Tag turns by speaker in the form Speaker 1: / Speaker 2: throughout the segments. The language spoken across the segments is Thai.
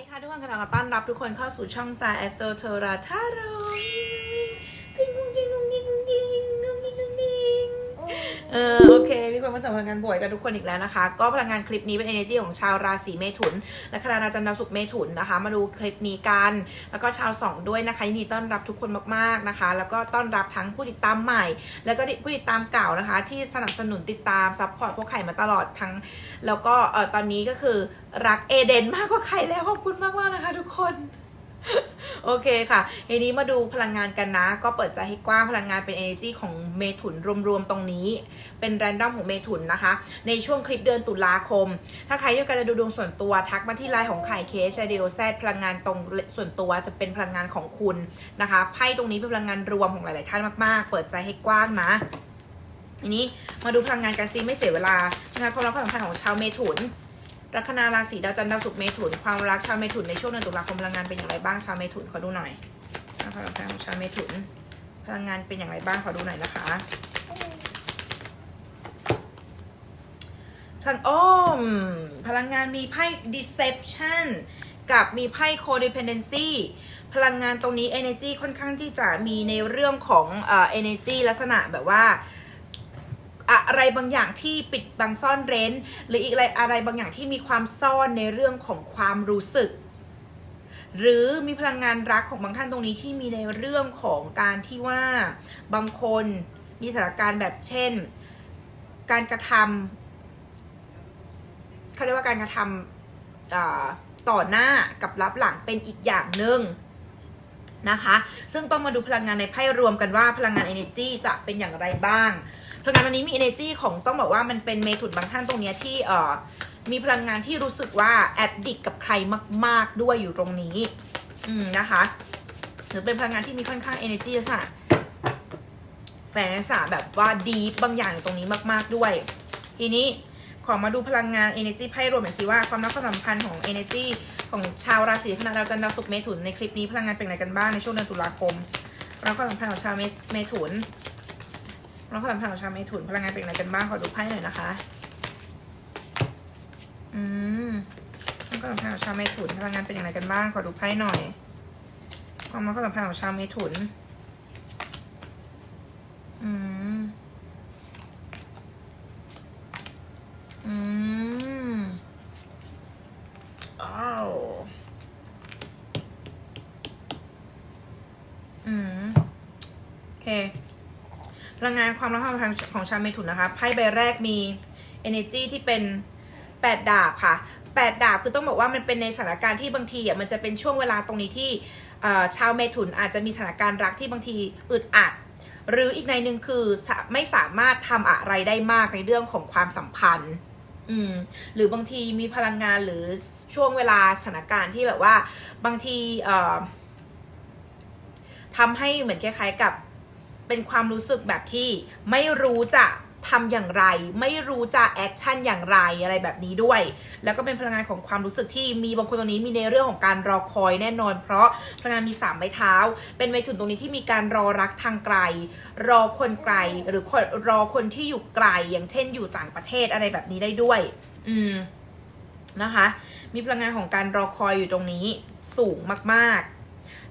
Speaker 1: ดีค่ะทุกคนขอต้อนรับทุกคนเข้าสู่ช่อง Star Astro t o r a t a r o ปิ้งกุ้งกิ้งกุ้งกิ้งกุ้งกิ้งกุ้งกิ้งกุ้งกิ้งเออโอ เค มีคนมาสัมพันธ์กันบ่อยกันทุกคนอีกแล้วนะคะ ก็พลังงานคลิปนี้เป็น energy ของชาวราศีเมถุนและคณาจันทร์ดาวศุกร์เมถุนนะคะ มาดูคลิปนี้กัน แล้วก็ชาวสองด้วยนะคะยินดีต้อนรับทุกคนมากๆนะคะ แล้วก็ต้อนรับทั้งผู้ติดตามใหม่ แล้วก็ผู้ติดตามเก่านะคะ ที่สนับสนุนติดตามซัพพอร์ตพวกไข่มาตลอดทั้ง แล้วก็เออตอนนี้ก็คือรักเอเดนมากกว่าใครแล้วขอบคุณมากมากๆนะคะ ทุกคน โอเคค่ะทีนี้มาดูพลังงานกันนะ ก็เปิดใจให้กว้างพลังงานเป็น energy ของเมถุนรวมๆตรงนี้ เป็นแรนดอมของเมถุนนะคะ ในช่วงคลิปเดือนตุลาคม ถ้าใครต้องการจะดูดวงส่วนตัวทักมาที่ไลน์ของไข่เคชเดียแซดพลังงานตรงส่วนตัวจะเป็นพลังงานของคุณนะคะไพ่ตรงนี้เป็นพลังงานรวมของหลายๆท่านมากๆ เปิดใจให้กว้างนะทีนี้มาดูพลังงานกันซีไม่เสียเวลานะคะความรักความสัมพันธ์ของชาวเมถุน ลัคนาราศีดาวจันทร์ดาวศุกร์เมถุนความรักชาวเมถุนในช่วงเดือนตุลาคมพลังงานเป็นอย่างไรบ้างชาวเมถุนขอดูหน่อยนะคะความสัมพันของชาวเมถุน พลังงานเป็นอย่างไรบ้างขอดูหน่อยนะคะทางอ้อมพลังงานมีไพ่ deception กับมีไพ่ codependency พลังงานตรงนี้ energy ค่อนข้างที่จะมีในเรื่องของเอ่อ energy ลักษณะแบบว่า อะไรบางอย่างที่ปิดบังซ่อนเร้น หรืออีกอะไรอะไรบางอย่างที่มีความซ่อนในเรื่องของความรู้สึก หรือมีพลังงานรักของบางท่านตรงนี้ที่มีในเรื่องของการที่ว่าบางคนมีสถานการณ์แบบเช่น การกระทำเขาเรียกว่าการกระทำต่อหน้ากับรับหลังเป็นอีกอย่างหนึ่งนะคะ ซึ่งต้องมาดูพลังงานในไพ่รวมกันว่าพลังงาน energy จะเป็นอย่างไรบ้าง พลังงานวันนี้มี energy ของต้องบอกว่ามันเป็นเมถุนบางท่านตรงเนี้ยที่เอ่อมีพลังงานที่รู้สึกว่าแอดดิกกับใครมาก ๆ ด้วยอยู่ตรงนี้ อืมนะคะหรือเป็นพลังงานที่มีค่อนข้าง energy ลักษณะแฝงลักษณะแบบว่าดีบางอย่างอยู่ตรงนี้มาก ๆด้วย ทีนี้ขอมาดูพลังงาน energy ไพ่รวมหน่อยสิว่าความรักความสัมพันธ์ของ energy ของชาวราศีคณะดาวจันทร์ดาวศุกร์เมถุนในคลิปนี้พลังงานเป็นไงกันบ้างในช่วงเดือนตุลาคมแล้วความสัมพันธ์ของชาวเมเมถุน แล้วความสัมพันธ์ของชาวเมถุนพลังงานเป็นอะไรกันบ้างขอดูไพ่หน่อยนะคะ อืมแล้วความสัมพันธ์ของชาวเมถุนพลังงานเป็นอย่างไรกันบ้างขอดูไพ่หน่อย ความรักความสัมพันธ์ของชาวเมถุน อืม อืม อ้าว อืม โอเค พลังงานความรักความสัมพันธ์ของชาวเมถุนนะคะไพ่ใบแรกมี energy ที่เป็น 8 ดาบค่ะ 8 ดาบคือต้องบอกว่ามันเป็นในสถานการณ์ที่บางทีอะมันจะเป็นช่วงเวลาตรงนี้ที่ชาวเมถุนอาจจะมีสถานการณ์รักที่บางทีอึดอัด หรืออีกในหนึ่งคือไม่สามารถทำอะไรได้มากในเรื่องของความสัมพันธ์อืมหรือบางทีมีพลังงานหรือช่วงเวลาสถานการณ์ที่แบบว่าบางทีเอ่อทำให้เหมือนคล้ายๆกับ เป็นความรู้สึกแบบที่ไม่รู้จะทำอย่างไร ไม่รู้จะแอคชั่นอย่างไรอะไรแบบนี้ด้วย แล้วก็เป็นพลังงานของความรู้สึกที่มีบางคนตรงนี้มีในเรื่องของการรอคอยแน่นอน เพราะพลังงานมีสามใบเท้า เป็นใบถุนตรงนี้ที่มีการรอรักทางไกล รอคนไกลหรือคนรอคนที่อยู่ไกลอย่างเช่นอยู่ต่างประเทศอะไรแบบนี้ได้ด้วย อืมนะคะ มีพลังงานของการรอคอยอยู่ตรงนี้สูงมากๆ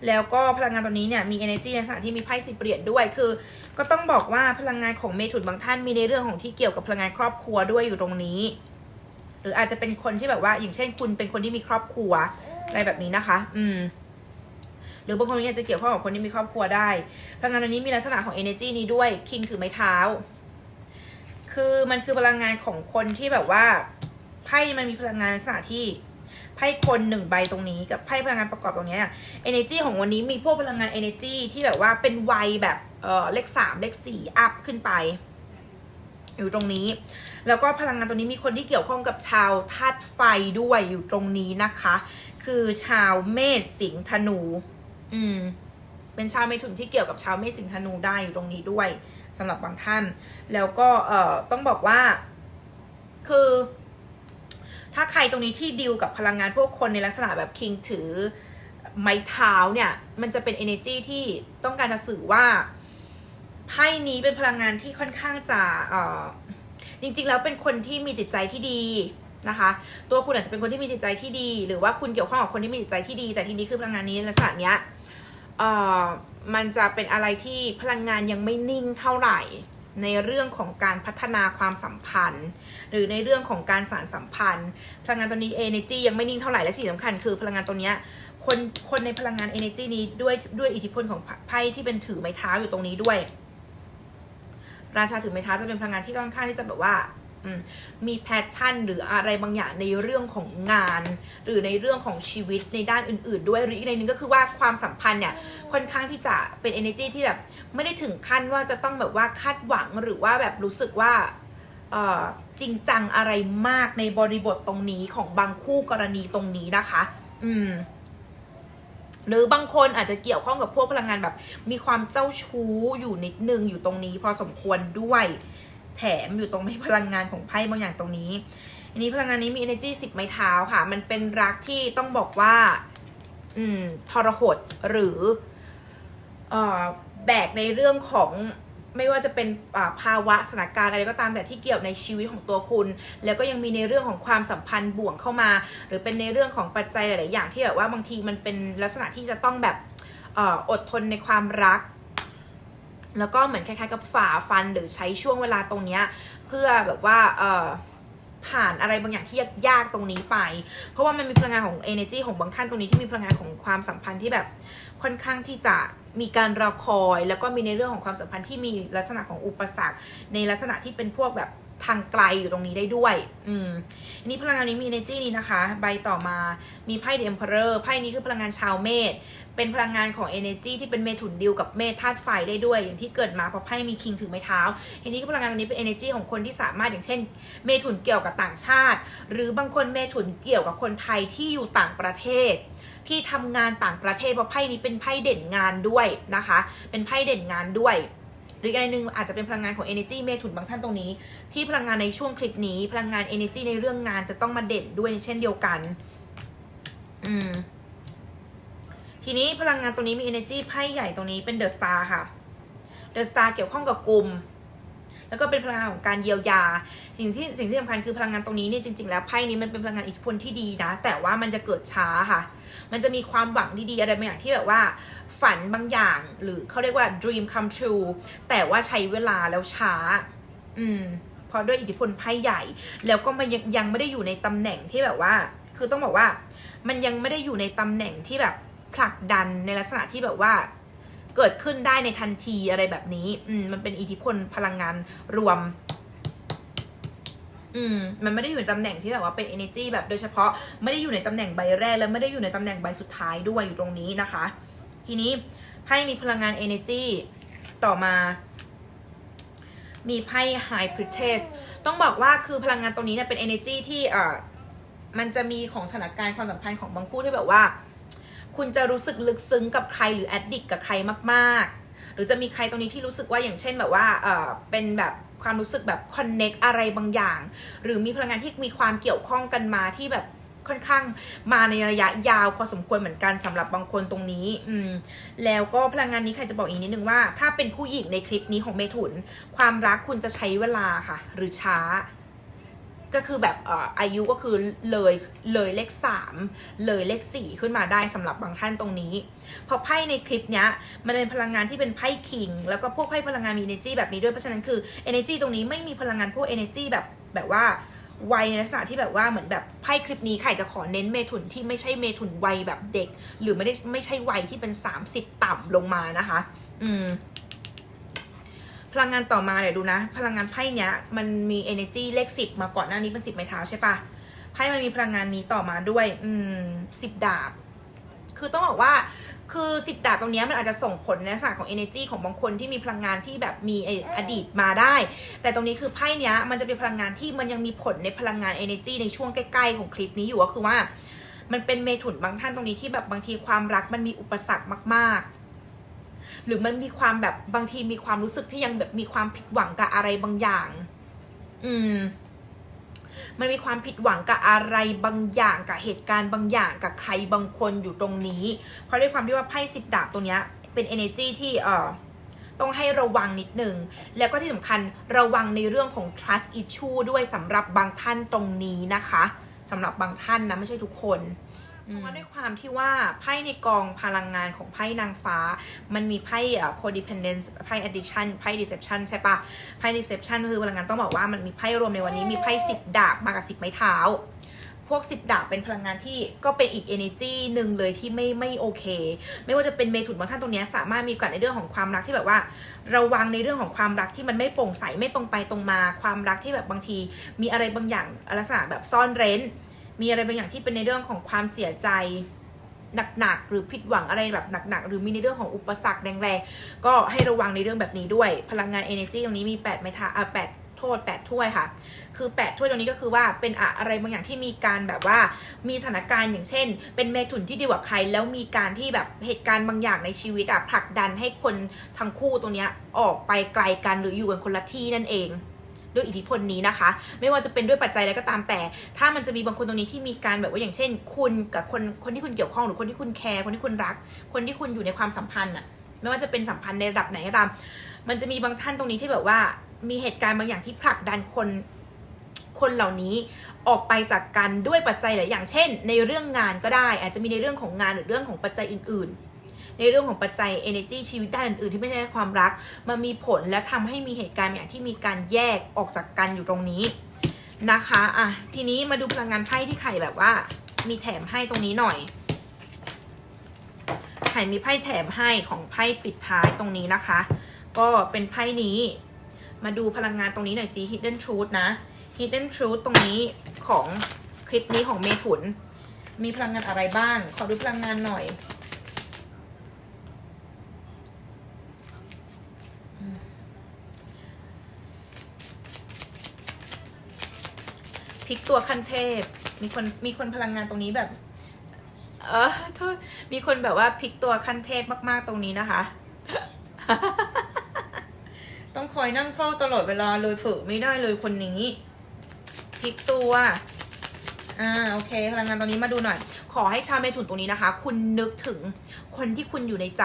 Speaker 1: แล้วก็พลังงานตรงนี้เนี่ยมี energy ในสถานที่มีไพ่สิบเหรียญด้วยคือ ก็ต้องบอกว่าพลังงานของเมถุนบางท่านมีในเรื่องของที่เกี่ยวกับพลังงานครอบครัวด้วยอยู่ตรงนี้ หรืออาจจะเป็นคนที่แบบว่า อย่างเช่น คุณเป็นคนที่มีครอบครัวอะไรแบบนี้นะคะ อืมหรือบางคนเนี่ยจะเกี่ยวข้องกับคนที่มีครอบครัวได้ พลังงานตรงนี้มีลักษณะของ energy นี้ด้วยคิงถือไม้เท้า คือมันคือพลังงานของคนที่แบบว่าไพ่มันมีพลังงานลักษณะที่ ไพ่คนหนึ่งใบตรงนี้กับไพ่พลังงานประกอบตรงนี้เนี้ย energy ของวันนี้มีพวกพลังงาน energy ที่แบบว่าเป็นวัยแบบเออเลขสามเลขสี่อัพขึ้นไป อยู่ตรงนี้ แล้วก็พลังงานตรงนี้มีคนที่เกี่ยวข้องกับชาวธาตุไฟด้วยอยู่ตรงนี้นะคะ คือชาวเมษสิงห์ธนู อืมเป็นชาวเมถุนที่เกี่ยวกับชาวเมษสิงห์ธนูได้อยู่ตรงนี้ด้วยสำหรับบางท่าน แล้วก็เอ่อต้องบอกว่า คือ ถ้าใครตรงนี้ที่ดิวกับพลังงานพวกคนในลักษณะแบบคิงถือไม้เท้าเนี่ย มันจะเป็น energy ที่ต้องการจะสื่อว่าไพ่นี้เป็นพลังงานที่ค่อนข้างจะเอ่อจริง ๆ แล้วเป็นคนที่มีจิตใจที่ดีนะคะ ตัวคุณอาจจะเป็นคนที่มีจิตใจที่ดี หรือว่าคุณเกี่ยวข้องกับคนที่มีจิตใจที่ดี แต่ทีนี้คือพลังงานนี้ลักษณะเนี้ยเอ่อมันจะเป็นอะไรที่พลังงานยังไม่นิ่งเท่าไหร่ ในเรื่องของการพัฒนาความสัมพันธ์ หรือในเรื่องของการสานสัมพันธ์ พลังงานตัวนี้ energy ยังไม่นิ่งเท่าไหร่และสิ่งสำคัญคือพลังงานตัวนี้คนคนในพลังงาน energy นี้ด้วยด้วยอิทธิพลของไพ่ที่เป็นถือไม้เท้าอยู่ตรงนี้ด้วย ราชาถือไม้เท้าจะเป็นพลังงานที่ค่อนข้างที่จะแบบว่า มีแพชชั่น หรืออะไรบางอย่างในเรื่องของงาน หรือในเรื่องของชีวิตในด้านอื่น ๆ ด้วยหรืออีกในนึงก็คือว่าความสัมพันธ์เนี่ยค่อนข้างที่จะเป็น energy ที่แบบไม่ได้ถึงขั้นว่าจะต้องแบบว่าคาดหวังหรือว่าแบบรู้สึกว่าจริงจังอะไรมากในบริบทตรงนี้ของบางคู่กรณีตรงนี้นะคะ อืมหรือบางคนอาจจะเกี่ยวข้องกับพวกพลังงานแบบ มีความเจ้าชู้อยู่นิดนึงอยู่ตรงนี้พอสมควรด้วย แถมอยู่ตรงในพลังงานของไพ่บางอย่างตรงนี้ อันนี้พลังงานนี้มี energy สิบไม้เท้าค่ะ มันเป็นรักที่ต้องบอกว่า อืมทรหดหรือเอ่อแบกในเรื่องของไม่ว่าจะเป็นภาวะสถานการณ์อะไรก็ตามแต่ที่เกี่ยวในชีวิตของตัวคุณ แล้วก็ยังมีในเรื่องของความสัมพันธ์บ่วงเข้ามา หรือเป็นในเรื่องของปัจจัยหลาย ๆ อย่างที่แบบว่าบางทีมันเป็นลักษณะที่จะต้องแบบออดทนในความรัก แล้วก็เหมือนคล้ายๆกับฝ่าฟันหรือใช้ช่วงเวลาตรงเนี้ยเพื่อแบบว่าเออผ่านอะไรบางอย่างที่ยากๆตรงนี้ไป เพราะว่ามันมีพลังงานของ energy ของบางท่านตรงนี้ที่มีพลังงานของความสัมพันธ์ที่แบบค่อนข้างที่จะมีการรอคอย แล้วก็มีในเรื่องของความสัมพันธ์ที่มีลักษณะของอุปสรรค ในลักษณะที่เป็นพวกแบบ ทางไกลอยู่ตรงนี้ได้ด้วย อืมอันนี้พลังงานนี้มี energy นี้นะคะ ใบต่อมามีไพ่ The Emperor ไพ่นี้คือพลังงานชาวเมษ เป็นพลังงานของ energy ที่เป็นเมถุนดิวกับเมธาตุไฟได้ด้วย อย่างที่เกิดมาเพราะไพ่มีคิงถือไม้เท้าทีนี้คือพลังงานตัวนี้เป็น energy ของคนที่สามารถอย่างเช่น เมถุนเกี่ยวกับต่างชาติ หรือบางคนเมถุนเกี่ยวกับคนไทยที่อยู่ต่างประเทศที่ทำงานต่างประเทศเพราะไพ่นี้เป็นไพ่เด่นงานด้วยนะคะ เป็นไพ่เด่นงานด้วย หรืออีกอันหนึ่งอาจจะเป็นพลังงานของ energy เมถุนบางท่านตรงนี้ ที่พลังงานในช่วงคลิปนี้ พลังงาน energy ในเรื่องงานจะต้องมาเด่นด้วยเช่นเดียวกัน อืม ทีนี้พลังงานตรงนี้มี energy ไพ่ใหญ่ตรงนี้เป็น the star ค่ะ the star เกี่ยวข้องกับกลุ่ม แล้วก็เป็นพลังงานของการเยียวยา สิ่งที่สิ่งที่สำคัญคือพลังงานตรงนี้เนี่ยจริงๆแล้วไพ่นี้มันเป็นพลังงานอิทธิพลที่ดีนะ แต่ว่ามันจะเกิดช้าค่ะ มันจะมีความหวังดีๆอะไรบางอย่างที่แบบว่า ฝันบางอย่าง หรือเขาเรียกว่า dream come true แต่ว่าใช้เวลาแล้วช้า อืมเพราะด้วยอิทธิพลไพ่ใหญ่ แล้วก็มันยังยังไม่ได้อยู่ในตำแหน่งที่แบบว่า คือต้องบอกว่า มันยังไม่ได้อยู่ในตำแหน่งที่แบบผลักดันในลักษณะที่แบบว่า เกิดขึ้นได้ในทันทีอะไรแบบนี้ อืมมันเป็นอิทธิพลพลังงานรวม อืมมันไม่ได้อยู่ในตำแหน่งที่แบบว่าเป็น energy แบบโดยเฉพาะไม่ได้อยู่ในตำแหน่งใบแรก และไม่ได้อยู่ในตำแหน่งใบสุดท้ายด้วยอยู่ตรงนี้นะคะ ทีนี้ไพ่มีพลังงาน energy ต่อมา มีไพ่ high priestess ต้องบอกว่าคือพลังงานตรงนี้เนี่ยเป็น energy ที่เอ่อมันจะมีของสถานการณ์ความสัมพันธ์ของบางคู่ที่แบบว่า คุณจะรู้สึกลึกซึ้งกับใครหรือแอดดิกกับใครมากๆ หรือจะมีใครตรงนี้ที่รู้สึกว่าอย่างเช่นแบบว่าเออเป็นแบบความรู้สึกแบบคอนเน็กอะไรบางอย่าง หรือมีพลังงานที่มีความเกี่ยวข้องกันมาที่แบบค่อนข้างมาในระยะยาวพอสมควรเหมือนกันสำหรับบางคนตรงนี้ อืม แล้วก็พลังงานนี้ใครจะบอกอีกนิดนึงว่า ถ้าเป็นผู้หญิงในคลิปนี้ของเมถุน ความรักคุณจะใช้เวลาค่ะ หรือช้า ก็คือแบบอายุก็คือเลยเลยเลขสามเลยเลขสี่ขึ้นมาได้สำหรับบางท่านตรงนี้พราะไพ่ในคลิปเนี้ยมันเป็นพลังงานที่เป็นไพ่คิง แล้วก็พวกไพ่พลังงานมี energy แบบนี้ด้วยเพราะฉะนั้นคือ energy ตรงนี้ไม่มีพลังงานพวก energy แบบแบบว่าวัยในลักษณะที่แบบว่าเหมือนแบบไพ่คลิปนี้ใครจะขอเน้นเมถุนที่ไม่ใช่เมถุนวัยแบบเด็ก หรือไม่ได้ไม่ใช่วัยที่เป็น 30 ต่ำลงมานะคะ อืม พลังงานต่อมาเดี๋ยวดูนะ พลังงานไพ่เนี้ยมันมี energy เลขสิบมาก่อนหน้านี้เป็นสิบไม้เท้าใช่ปะไพ่มันมีพลังงานนี้ต่อมาด้วย อืมสิบดาบ คือต้องบอกว่าคือสิบดาบตรงนี้มันอาจจะส่งผลในลักษณะของ energy ของบางคนที่มีพลังงานที่แบบมีอดีตมาได้ แต่ตรงนี้คือไพ่เนี้ยมันจะเป็นพลังงานที่มันยังมีผลในพลังงาน energy ในช่วงใกล้ ๆ ของคลิปนี้อยู่ก็คือว่า มันเป็นเมถุนบางท่านตรงนี้ที่แบบบางทีความรักมันมีอุปสรรคมาก ๆ หรือมันมีความแบบบางทีมีความรู้สึกที่ยังแบบมีความผิดหวังกับอะไรบางอย่าง อืม มันมีความผิดหวังกับอะไรบางอย่างกับเหตุการณ์บางอย่างกับใครบางคนอยู่ตรงนี้ เพราะด้วยความที่ว่าไพ่สิบดาบตรงเนี้ย เป็น energy ที่เอ่อต้องให้ระวังนิดนึงแล้วก็ที่สำคัญระวังในเรื่องของ trust issue ด้วยสำหรับบางท่านตรงนี้นะคะสำหรับบางท่านนะไม่ใช่ทุกคน เพราะว่าด้วยความที่ว่าไพ่ในกองพลังงานของไพ่นางฟ้า มันมีไพ่เอ่อ codependence ไพ่ addiction ไพ่ deception ใช่ปะไพ่ deception คือพลังงานต้องบอกว่ามันมีไพ่รวมในวันนี้มีไพ่สิบดาบมากับสิบไม้เท้า พวกสิบดาบเป็นพลังงานที่ก็เป็นอีก energy หนึ่งเลยที่ไม่ไม่โอเค ไม่ว่าจะเป็นเมถุนบางท่านตรงเนี้ยสามารถมีโอกาสในเรื่องของความรักที่แบบว่า ระวังในเรื่องของความรักที่มันไม่โปร่งใสไม่ตรงไปตรงมา ความรักที่แบบบางที มีอะไรบางอย่างลักษณะแบบซ่อนเร้น มีอะไรบางอย่างที่เป็นในเรื่องของความเสียใจหนักๆหรือผิดหวังอะไรแบบหนักๆหรือมีในเรื่องของอุปสรรคแรงๆก็ให้ระวังในเรื่องแบบนี้ด้วย พลังงาน energy ตรงนี้มี8ไม้เท้าอะ8โทษ8ถ้วยค่ะ คือ8ถ้วยตรงนี้ก็คือว่าเป็นอะไรบางอย่างที่มีการแบบว่ามีสถานการณ์อย่างเช่น เป็นเมถุนที่ดีกว่าใคร แล้วมีการที่แบบเหตุการณ์บางอย่างในชีวิตอะผลักดันให้คนทั้งคู่ตรงเนี้ยออกไปไกลกันหรืออยู่กันคนละที่นั่นเอง ด้วยอิทธิพลนี้นะคะ ไม่ว่าจะเป็นด้วยปัจจัยอะไรก็ตามแต่ ถ้ามันจะมีบางคนตรงนี้ที่มีการแบบว่าอย่างเช่น คุณกับคนคนที่คุณเกี่ยวข้องหรือคนที่คุณแคร์คนที่คุณรัก คนที่คุณอยู่ในความสัมพันธ์อะไม่ว่าจะเป็นสัมพันธ์ในระดับไหนก็ตามมันจะมีบางท่านตรงนี้ที่แบบว่า มีเหตุการณ์บางอย่างที่ผลักดันคนคนเหล่านี้ออกไปจากกันด้วยปัจจัยหลายอย่างเช่น ในเรื่องงานก็ได้ อาจจะมีในเรื่องของงานหรือเรื่องของปัจจัยอื่น ๆ ในเรื่องของปัจจัย energy ชีวิตด้านอื่นๆที่ไม่ใช่ความรัก มันมีผลและทำให้มีเหตุการณ์อย่างที่มีการแยกออกจากกันอยู่ตรงนี้นะคะอะทีนี้มาดูพลังงานไพ่ที่ไข่แบบว่า มีแถมให้ตรงนี้หน่อยไข่มีไพ่แถมให้ของไพ่ปิดท้ายตรงนี้นะคะ ก็เป็นไพ่นี้ มาดูพลังงานตรงนี้หน่อยสิ hidden truth นะ hidden truth ตรงนี้ของคลิปนี้ของเมถุน มีพลังงานอะไรบ้าง ขอดูพลังงานหน่อย พลิกตัวขั้นเทพ มีคนมีคนพลังงานตรงนี้แบบ เออโทษมีคนแบบว่าพลิกตัวขั้นเทพมากๆตรงนี้นะคะ ต้องคอยนั่งเฝ้าตลอดเวลาเลยฝึกไม่ได้เลยคนนี้พลิกตัวอ่าโอเค พลังงานตรงนี้มาดูหน่อย ขอให้ชาวเมถุนตรงนี้นะคะ คุณนึกถึงคนที่คุณอยู่ในใจ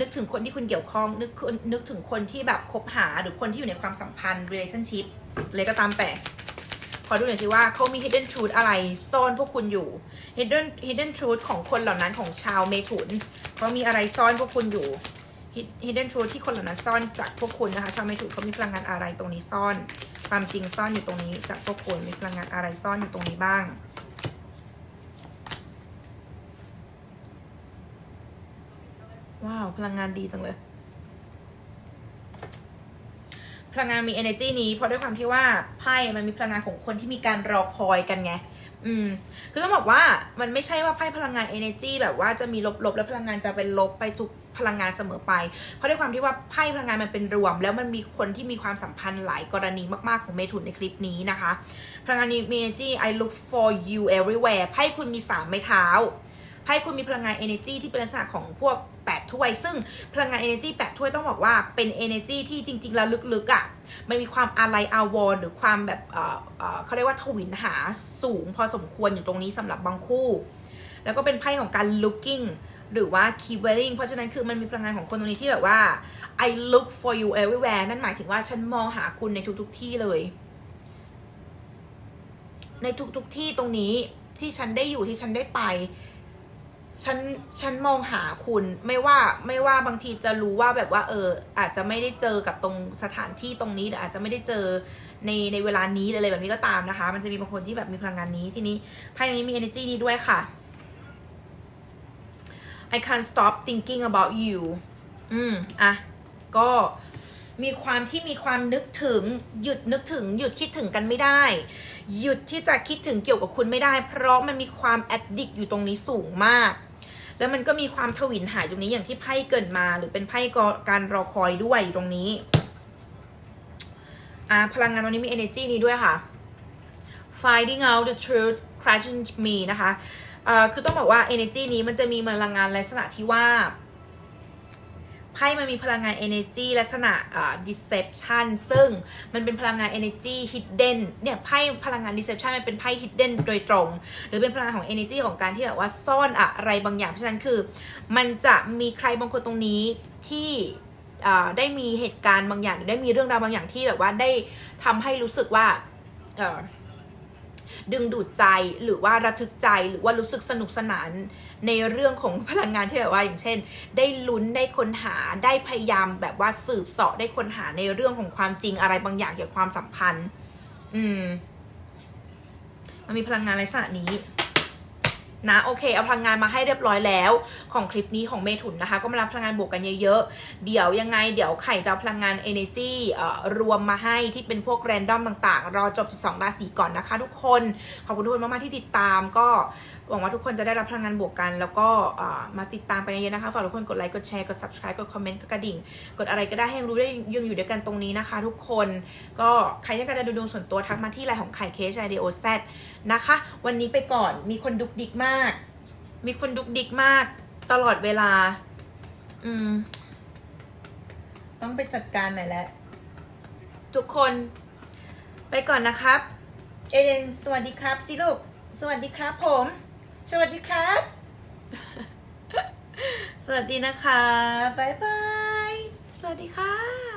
Speaker 1: นึกถึงคนที่คุณเกี่ยวข้อง นึกนึกถึงคนที่แบบคบหาหรือคนที่อยู่ในความสัมพันธ์ relationship เลยก็ตามแต่ อดูหน่อยสิว่าเขามี hidden truth อะไรซ่อนพวกคุณอยู่ hidden hidden truth ของคนเหล่านั้นของชาวเมถุนเขามีอะไรซ่อนพวกคุณอยู่ Hid- hidden truth ที่คนเหล่านั้นซ่อนจากพวกคุณนะคะ ชาวเมถุนเขามีพลังงานอะไรตรงนี้ซ่อน ความจริงซ่อนอยู่ตรงนี้จากพวกคุณมีพลังงานอะไรซ่อนอยู่ตรงนี้บ้างว้าว พลังงานดีจังเลย พลังงานมี energy นี้ เพราะด้วยความที่ว่าไพ่มันมีพลังงานของคนที่มีการรอคอยกันไง อืม คือต้องบอกว่ามันไม่ใช่ว่าไพ่พลังงาน energy แบบว่าจะมีลบๆ แล้วพลังงานจะเป็นลบไปทุกพลังงานเสมอไป เพราะด้วยความที่ว่าไพ่พลังงานมันเป็นรวม แล้วมันมีคนที่มีความสัมพันธ์หลายกรณีมากๆของเมถุนในคลิปนี้นะคะ พลังงานมี energy I look for you everywhere ไพ่คุณมีสามไม้เท้าไพ่คุณมีพลังงาน energy ที่เป็นลักษณะของพวก 8 ถ้วย ซึ่งพลังงาน energy 8 ถ้วยต้องบอกว่าเป็น energy ที่จริง ๆ แล้วลึกๆอะ่ะมันมีความอาลัยอาวรหรือความแบบเเเขาเรียกว่าทวินหาสูงพอสมควรอยู่ตรงนี้สำหรับบางคู่ แล้วก็เป็นไพ่ของการ looking หรือว่า keeping เพราะฉะนั้นคือมันมีพลังงานของคนตรงนี้ที่แบบว่า I look for you everywhere นั่นหมายถึงว่าฉันมองหาคุณในทุกๆที่เลย ในทุกๆที่ตรงนี้ที่ฉันได้อยู่ที่ฉันได้ไป ฉันฉันมองหาคุณไม่ว่าไม่ว่าบางทีจะรู้ว่าแบบว่าเออ อาจจะไม่ได้เจอกับตรงสถานที่ตรงนี้หรืออาจจะไม่ได้เจอในในเวลานี้ออะไรแบบนี้ก็ตามนะคะ มันจะมีบางคนที่แบบมีพลังงานนี้ทีนี้ภายในนี้มี energy นี้ด้วยค่ะ I can't stop thinking about you อืม อะ ก็ มีความที่มีความนึกถึง หยุดนึกถึง หยุดคิดถึงกันไม่ได้ หยุดที่จะคิดถึงเกี่ยวกับคุณไม่ได้ เพราะมันมีความแอดดิกอยู่ตรงนี้สูงมาก แล้วมันก็มีความทวินหายตรงนี้อย่างที่ไพ่เกินมา หรือเป็นไพ่การรอคอยด้วยอยู่ตรงนี้อะพลังงานตรงนี้มี energy นี้ด้วยค่ะ finding out the truth crashing me นะคะอ่อคือต้องบอกว่า energy นี้มันจะมีพลังงานลักษณะที่ว่า ไพ่มันมีพลังงาน energy ลักษณะ deception ซึ่งมันเป็นพลังงาน energy hidden เนี่ยไพ่พลังงาน deception มันเป็นไพ่ hidden โดยตรง หรือเป็นพลังงานของ energy ของการที่แบบว่าซ่อนอะไรบางอย่างเพราะฉะนั้นคือ มันจะมีใครบางคนตรงนี้ที่ได้มีเหตุการณ์บางอย่างหรือได้มีเรื่องราวบางอย่างที่แบบว่าได้ทำให้รู้สึกว่า ดึงดูดใจหรือว่าระทึกใจหรือว่ารู้สึกสนุกสนานในเรื่องของพลังงานที่แบบว่าอย่างเช่น ได้ลุ้นได้ค้นหาได้พยายามแบบว่าสืบเสาะได้ค้นหาในเรื่องของความจริงอะไรบางอย่างเกี่ยวกับความสัมพันธ์ อืม มันมีพลังงานลักษณะนี้ นะโอเคเอาพลังงานมาให้เรียบร้อยแล้ว ของคลิปนี้ของเมถุนนะคะ ก็มารับพลังงานบวกกันเยอะๆ เดี๋ยวยังไงเดี๋ยวไข่จะเอาพลังงาน energy เอ่อรวมมาให้ที่เป็นพวกแรนดอมต่างๆ รอจบ 12 ราศีก่อนนะคะทุกคน ขอบคุณทุกคนมากๆที่ติดตามก็ หวังว่าทุกคนจะได้รับพลังงานบวกกัน แล้วก็มาติดตามไปเยอะๆนะคะ ฝากทุกคนกดไลค์กดแชร์กด subscribe กดคอมเมนต์กดกระดิ่ง กดอะไรก็ได้ให้รู้ได้ยังอยู่ด้วยกันตรงนี้นะคะ ทุกคนก็ใครที่อยากจะดูดวงส่วนตัวทักมาที่ไลน์ของไข่เคชไอเดโอแซนะคะ วันนี้ไปก่อนมีคนดุกดิกมาก มีคนดุกดิกมาก ตลอดเวลา อืม ต้องไปจัดการหน่อยแล้วทุกคน ไปก่อนนะครับ เอเดนสวัสดีครับสิลูกสวัสดีครับผม สวัสดีครับ สวัสดีนะคะ บ๊ายบาย สวัสดีค่ะ